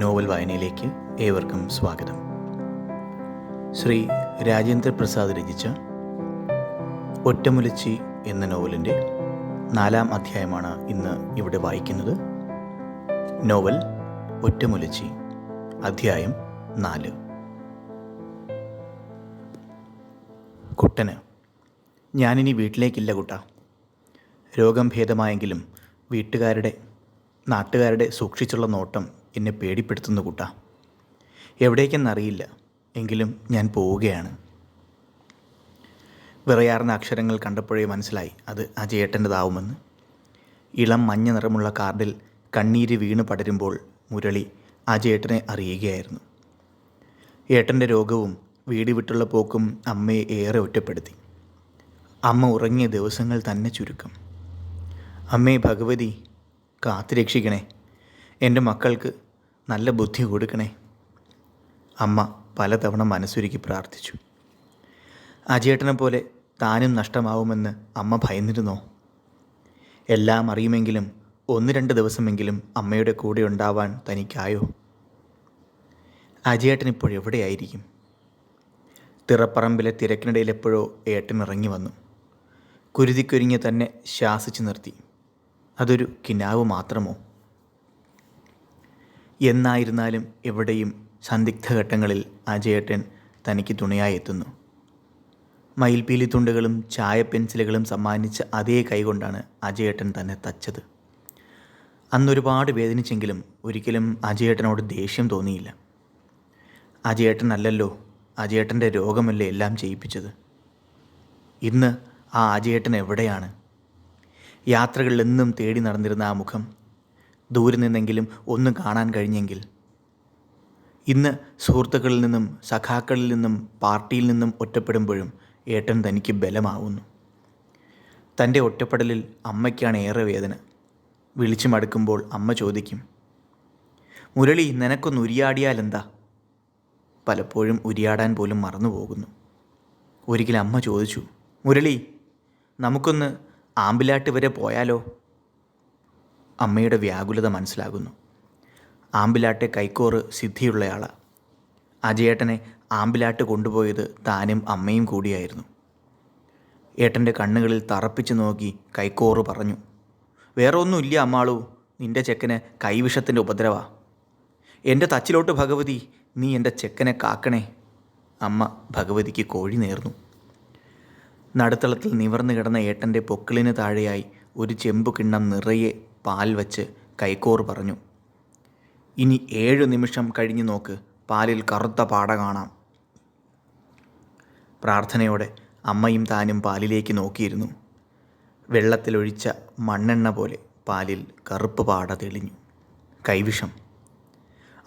Novel വായനയിലേക്ക് ഏവർക്കും സ്വാഗതം. ശ്രീ രാജേന്ദ്ര പ്രസാദ് രചിച്ച ഒറ്റമുലച്ചി എന്ന നോവലിന്റെ നാലാം അധ്യായമാണ് ഇന്ന് ഇവിടെ വായിക്കുന്നത്. നോവൽ ഒറ്റമുലച്ചി അധ്യായം നാല്. കുട്ടന് ഞാനിനി വീട്ടിലേക്കില്ല കുട്ട. രോഗം ഭേദമായെങ്കിലും വീട്ടുകാരുടെ നാട്ടുകാരുടെ സൂക്ഷിച്ചുള്ള നോട്ടം എന്നെ പേടിപ്പെടുത്തുന്നു കൂട്ട. എവിടേക്കെന്നറിയില്ല. എങ്കിലും ഞാൻ പോവുകയാണ്. വിറയാർന്ന അക്ഷരങ്ങൾ കണ്ടപ്പോഴേ മനസ്സിലായി അത് അജയേട്ടന്റെതാവുമെന്ന്. ഇളം മഞ്ഞ നിറമുള്ള കാർഡിൽ കണ്ണീര് വീണ് പടരുമ്പോൾ മുരളി അജയേട്ടനെ അറിയുകയായിരുന്നു. ഏട്ടന്റെ രോഗവും വീട് വിട്ടുള്ള പോക്കും അമ്മയെ ഏറെ ഒറ്റപ്പെടുത്തി. അമ്മ ഉറങ്ങിയ ദിവസങ്ങൾ തന്നെ ചുരുക്കം. അമ്മേ ഭഗവതി കാത്തു രക്ഷിക്കണേ എന്റെ മക്കൾക്ക് നല്ല ബുദ്ധി കൊടുക്കണേ. അമ്മ പലതവണ മനസ്സുരുക്കി പ്രാർത്ഥിച്ചു. അജേട്ടനെ പോലെ താനും നഷ്ടമാവുമെന്ന് അമ്മ ഭയന്നിരുന്നോ? എല്ലാം അറിയുമെങ്കിലും ഒന്ന് രണ്ട് ദിവസമെങ്കിലും അമ്മയുടെ കൂടെ ഉണ്ടാവാൻ തനിക്കായോ? അജയേട്ടൻ ഇപ്പോൾ എവിടെയായിരിക്കും? തിറപ്പറമ്പിലെ തിരക്കിനിടയിൽ എപ്പോഴോ ഏട്ടൻ ഇറങ്ങി വന്നു. കുരുതിക്കൊരുങ്ങി തന്നെ ശാസിച്ചു നിർത്തി. അതൊരു കിനാവ് മാത്രമോ? എന്നായിരുന്നാലും എവിടെയും സന്ദിഗ്ധഘട്ടങ്ങളിൽ അജയേട്ടൻ തനിക്ക് തുണയായി എത്തുന്നു. മയിൽപീലി തുണ്ടുകളും ചായ പെൻസിലുകളും സമ്മാനിച്ച അതേ കൈകൊണ്ടാണ് അജയേട്ടൻ തന്നെ തച്ചത്. അന്നൊരുപാട് വേദനിച്ചെങ്കിലും ഒരിക്കലും അജയേട്ടനോട് ദേഷ്യം തോന്നിയില്ല. അജയേട്ടൻ അല്ലല്ലോ അജയേട്ടന്റെ രോഗമല്ലേ എല്ലാം ചെയ്യിപ്പിച്ചത്? ഇന്ന് ആ അജയേട്ടൻ എവിടെയാണ്? യാത്രകളിൽ എന്നും തേടി നടന്നിരുന്ന ആ മുഖം ദൂരെ നിന്നെങ്കിലും ഒന്ന് കാണാൻ കഴിഞ്ഞെങ്കിൽ. ഇന്ന് സുഹൃത്തുക്കളിൽ നിന്നും സഖാക്കളിൽ നിന്നും പാർട്ടിയിൽ നിന്നും ഒറ്റപ്പെടുമ്പോഴും ഏട്ടൻ തനിക്ക് ബലമാവുന്നു. തന്റെ ഒറ്റപ്പെടലിൽ അമ്മയ്ക്കാണ് ഏറെ വേദന. വിളിച്ചു മടുക്കുമ്പോൾ അമ്മ ചോദിക്കും മുരളി നിനക്കൊന്ന് ഉരിയാടിയാൽ എന്താ പലപ്പോഴും ഉരിയാടാൻ പോലും മറന്നു പോകുന്നു ഒരിക്കൽ അമ്മ ചോദിച്ചു മുരളി നമുക്കൊന്ന് ആമ്പിലാട്ട് വരെ പോയാലോ? അമ്മയുടെ വ്യാകുലത മനസ്സിലാകുന്നു. ആമ്പിലാട്ടെ കൈക്കോറ് സിദ്ധിയുള്ളയാളാണ് അജയേട്ടനെ ആമ്പിലാട്ട് കൊണ്ടുപോയത് താനും അമ്മയും കൂടിയായിരുന്നു. ഏട്ടന്റെ കണ്ണുകളിൽ തറപ്പിച്ചു നോക്കി കൈക്കോറ് പറഞ്ഞു വേറെ ഒന്നുമില്ല അമ്മാളു നിന്റെ ചെക്കന് കൈവിഷത്തിന്റെ ഉപദ്രവാ. എന്റെ തച്ചിലോട്ട് ഭഗവതി നീ എന്റെ ചെക്കനെ കാക്കണേ. അമ്മ ഭഗവതിക്ക് കോഴി നേർന്നു. നടുത്തളത്തിൽ നിവർന്നു കിടന്ന ഏട്ടന്റെ പൊക്കിളിന് താഴെയായി ഒരു ചെമ്പ് കിണ്ണം നിറയെ പാൽ വച്ച് കൈക്കോർ പറഞ്ഞു ഇനി ഏഴു നിമിഷം കഴിഞ്ഞു നോക്ക് പാലിൽ കറുത്ത പാട കാണാം. പ്രാർത്ഥനയോടെ അമ്മയും താനും പാലിലേക്ക് നോക്കിയിരുന്നു. വെള്ളത്തിലൊഴിച്ച മണ്ണെണ്ണ പോലെ പാലിൽ കറുപ്പ് പാട തെളിഞ്ഞു. കൈവിഷം.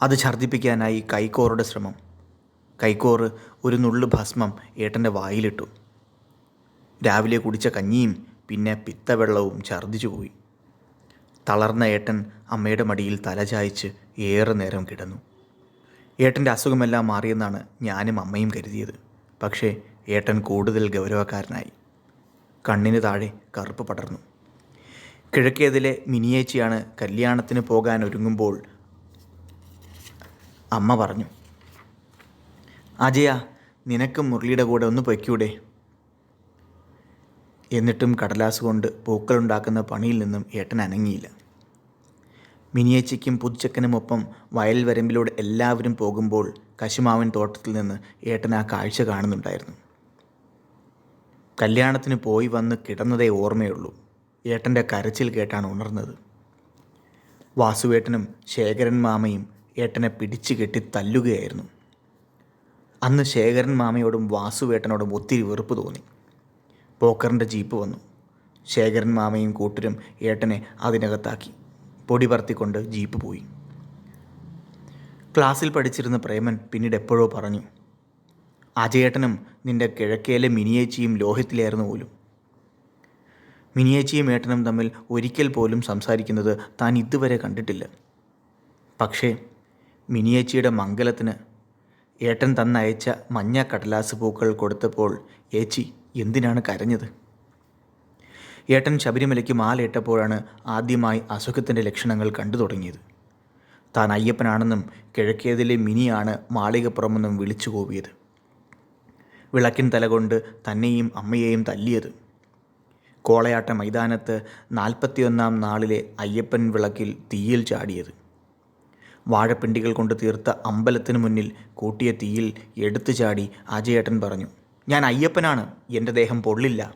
അത് ഛർദ്ദിപ്പിക്കാനായി കൈക്കോറുടെ ശ്രമം. കൈക്കോറ് ഒരു നുള്ളു ഭസ്മം ഏട്ടന്റെ വായിലിട്ടു. രാവിലെ കുടിച്ച കഞ്ഞിയും പിന്നെ പിത്തവെള്ളവും ഛർദ്ദിച്ചു പോയി തളർന്ന ഏട്ടൻ അമ്മയുടെ മടിയിൽ തലചായ്ച്ച് ഏറെ നേരം കിടന്നു. ഏട്ടന്റെ അസുഖമെല്ലാം മാറിയെന്നാണ് ഞാനും അമ്മയും കരുതിയത്. പക്ഷേ ഏട്ടൻ കൂടുതൽ ഗൗരവക്കാരനായി. കണ്ണിന് താഴെ കറുപ്പ് പടർന്നു. കിഴക്കേതിലെ മിനിയേച്ചിയാണ് കല്യാണത്തിന് പോകാൻ ഒരുങ്ങുമ്പോൾ അമ്മ പറഞ്ഞു അജയ നിനക്ക് മുരളിയുടെ കൂടെ ഒന്ന് പൊയ്ക്കൂടെ? എന്നിട്ടും കടലാസ് കൊണ്ട് പൂക്കളുണ്ടാക്കുന്ന പണിയിൽ നിന്നും ഏട്ടൻ അനങ്ങിയില്ല. മിനിയേച്ചിക്കും പുതുച്ചക്കനുമൊപ്പം വയൽ വരമ്പിലൂടെ എല്ലാവരും പോകുമ്പോൾ കശുമാവൻ തോട്ടത്തിൽ നിന്ന് ഏട്ടൻ ആ കാഴ്ച കാണുന്നുണ്ടായിരുന്നു. കല്യാണത്തിന് പോയി വന്ന് കിടന്നതേ ഓർമ്മയുള്ളൂ. ഏട്ടന്റെ കരച്ചിൽ കേട്ടാണ് ഉണർന്നത്. വാസുവേട്ടനും ശേഖരൻ മാമയും ഏട്ടനെ പിടിച്ചു കെട്ടി തല്ലുകയായിരുന്നു. അന്ന് ശേഖരൻ മാമയോടും വാസുവേട്ടനോടും ഒത്തിരി വെറുപ്പ് തോന്നി. പോക്കറിന്റെ ജീപ്പ് വന്നു. ശേഖരൻ മാമയും കൂട്ടരും ഏട്ടനെ അതിനകത്താക്കി. പൊടി പറത്തിക്കൊണ്ട് ജീപ്പ് പോയി. ക്ലാസ്സിൽ പഠിച്ചിരുന്ന പ്രേമൻ പിന്നീട് എപ്പോഴോ പറഞ്ഞു അജയേട്ടനും നിന്റെ കിഴക്കേലെ മിനിയേച്ചിയും ലോഹത്തിലായിരുന്നു പോലും. മിനിയേച്ചിയും ഏട്ടനും തമ്മിൽ ഒരിക്കൽ പോലും സംസാരിക്കുന്നത് താൻ ഇതുവരെ കണ്ടിട്ടില്ല. പക്ഷേ മിനിയേച്ചിയുടെ മംഗലത്തിന് ഏട്ടൻ തന്നയച്ച മഞ്ഞ കടലാസ് പൂക്കൾ കൊടുത്തപ്പോൾ ഏച്ചി എന്തിനാണ് കരഞ്ഞത്? ഏട്ടൻ ശബരിമലയ്ക്ക് മാലയിട്ടപ്പോഴാണ് ആദ്യമായി അസുഖത്തിന്റെ ലക്ഷണങ്ങൾ കണ്ടു തുടങ്ങിയത്. താൻ അയ്യപ്പനാണെന്നും കിഴക്കേതിലെ മിനിയാണ് മാളികപ്പുറമെന്നും വിളിച്ചു കോവിയത്. വിളക്കിൻ തലകൊണ്ട് തന്നെയും അമ്മയെയും തല്ലിയത്. കോളയാട്ട മൈതാനത്ത് നാൽപ്പത്തിയൊന്നാം നാളിലെ അയ്യപ്പൻ വിളക്കിൽ തീയിൽ ചാടിയത്. വാഴപ്പിണ്ടികൾ കൊണ്ട് തീർത്ത അമ്പലത്തിന് മുന്നിൽ കൂട്ടിയ തീയിൽ എടുത്തു ചാടി അജയേട്ടൻ പറഞ്ഞു ഞാൻ അയ്യപ്പനാണ്. എന്റെ ദേഹം പൊള്ളില്ല.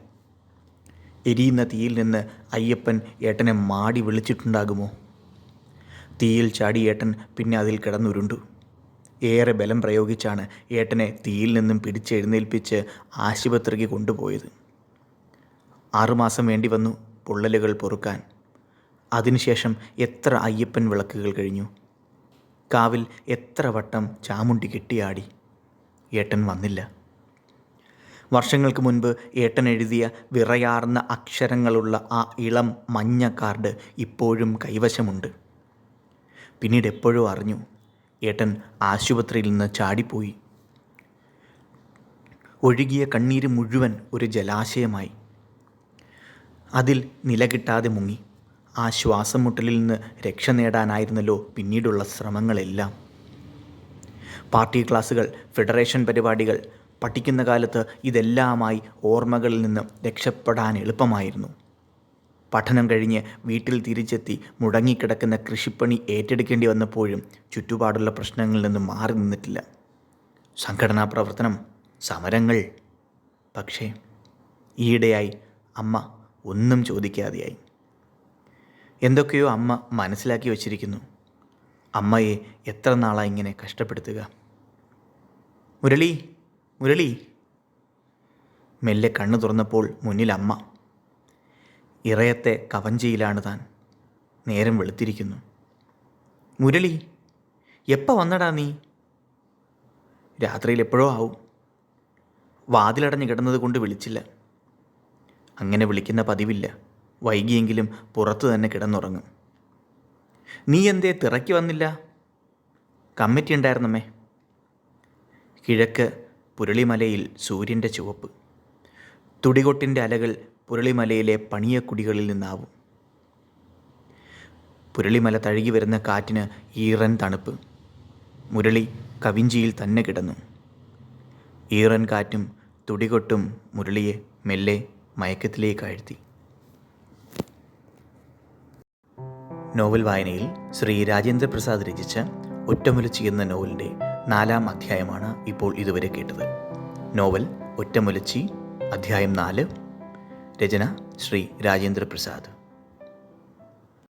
എരിയുന്ന തീയിൽ നിന്ന് അയ്യപ്പൻ ഏട്ടനെ മാടി വിളിച്ചിട്ടുണ്ടാകുമോ? തീയിൽ ചാടി ഏട്ടൻ പിന്നെ അതിൽ കിടന്നുരുണ്ടു. ഏറെ ബലം പ്രയോഗിച്ചാണ് ഏട്ടനെ തീയിൽ നിന്നും പിടിച്ചെഴുന്നേൽപ്പിച്ച് ആശുപത്രിക്ക് കൊണ്ടുപോയത്. ആറുമാസം വേണ്ടി വന്നു പൊള്ളലുകൾ പൊറുക്കാൻ. അതിനുശേഷം എത്ര അയ്യപ്പൻ വിളക്കുകൾ കഴിഞ്ഞു? കാവിൽ എത്ര വട്ടം ചാമുണ്ടി കെട്ടിയാടി? ഏട്ടൻ വന്നില്ല. വർഷങ്ങൾക്ക് മുൻപ് ഏട്ടൻ എഴുതിയ വിറയാർന്ന അക്ഷരങ്ങളുള്ള ആ ഇളം മഞ്ഞ കാർഡ് ഇപ്പോഴും കൈവശമുണ്ട്. പിന്നീട് എപ്പോഴും അറിഞ്ഞു. ഏട്ടൻ ആശുപത്രിയിൽ നിന്ന് ചാടിപ്പോയി. ഒഴുകിയ കണ്ണീര് മുഴുവൻ ഒരു ജലാശയമായി. അതിൽ നിലകിട്ടാതെ മുങ്ങി. ആ ശ്വാസം മുട്ടലിൽ നിന്ന് രക്ഷ നേടാനായിരുന്നല്ലോ പിന്നീടുള്ള ശ്രമങ്ങളെല്ലാം. പാർട്ടി ക്ലാസുകൾ ഫെഡറേഷൻ പരിപാടികൾ പഠിക്കുന്ന കാലത്ത് ഇതെല്ലാമായി ഓർമ്മകളിൽ നിന്ന് രക്ഷപ്പെടാൻ എളുപ്പമായിരുന്നു. പഠനം കഴിഞ്ഞ് വീട്ടിൽ തിരിച്ചെത്തി മുടങ്ങിക്കിടക്കുന്ന കൃഷിപ്പണി ഏറ്റെടുക്കേണ്ടി വന്നപ്പോഴും ചുറ്റുപാടുള്ള പ്രശ്നങ്ങളിൽ നിന്ന് മാറി നിന്നിട്ടില്ല. സംഘടനാ പ്രവർത്തനം സമരങ്ങൾ. പക്ഷേ ഈയിടെയായി അമ്മ ഒന്നും ചോദിക്കാതെയായി. എന്തൊക്കെയോ അമ്മ മനസ്സിലാക്കി വച്ചിരിക്കുന്നു. അമ്മയെ എത്ര നാളായി ഇങ്ങനെ കഷ്ടപ്പെടുത്തുക? മുരളി മുരളി. മെല്ലെ കണ്ണു തുറന്നപ്പോൾ മുന്നിൽ അമ്മ. ഇറയത്തെ കവഞ്ചിയിലാണ് താൻ. നേരം വെളുത്തിരിക്കുന്നു. മുരളി എപ്പോൾ വന്നടാ നീ? രാത്രിയിൽ എപ്പോഴോ ആവും. വാതിലടഞ്ഞ് കിടന്നത് കൊണ്ട് വിളിച്ചില്ല. അങ്ങനെ വിളിക്കുന്ന പതിവില്ല. വൈകിയെങ്കിലും പുറത്തു തന്നെ കിടന്നുറങ്ങും. നീ എന്തേ തിറക്കി വന്നില്ല? കമ്മിറ്റി ഉണ്ടായിരുന്നമ്മേ. കിഴക്ക് പുരളിമലയിൽ സൂര്യന്റെ ചുവപ്പ്. തുടികൊട്ടിന്റെ അലകൾ പുരളിമലയിലെ പണിയക്കുടികളിൽ നിന്നാവും. പുരളിമല തഴുകി വരുന്ന കാറ്റിന് ഈറൻ തണുപ്പ്. മുരളി കവിഞ്ചിയിൽ തന്നെ കിടന്നു. ഈറൻ കാറ്റും തുടികൊട്ടും മുരളിയെ മെല്ലെ മയക്കത്തിലേക്ക് ആഴ്ത്തി നോവൽ വായനയിൽ ശ്രീ രാജേന്ദ്രപ്രസാദ് രചിച്ച ഒറ്റമുലച്ചി എന്ന നോവലിന്റെ നാലാം അധ്യായമാണ് ഇപ്പോൾ ഇതുവരെ കേട്ടത്. നോവൽ ഒറ്റമുലച്ചി അധ്യായം നാല്. രചന ശ്രീ രാജേന്ദ്ര പ്രസാദ്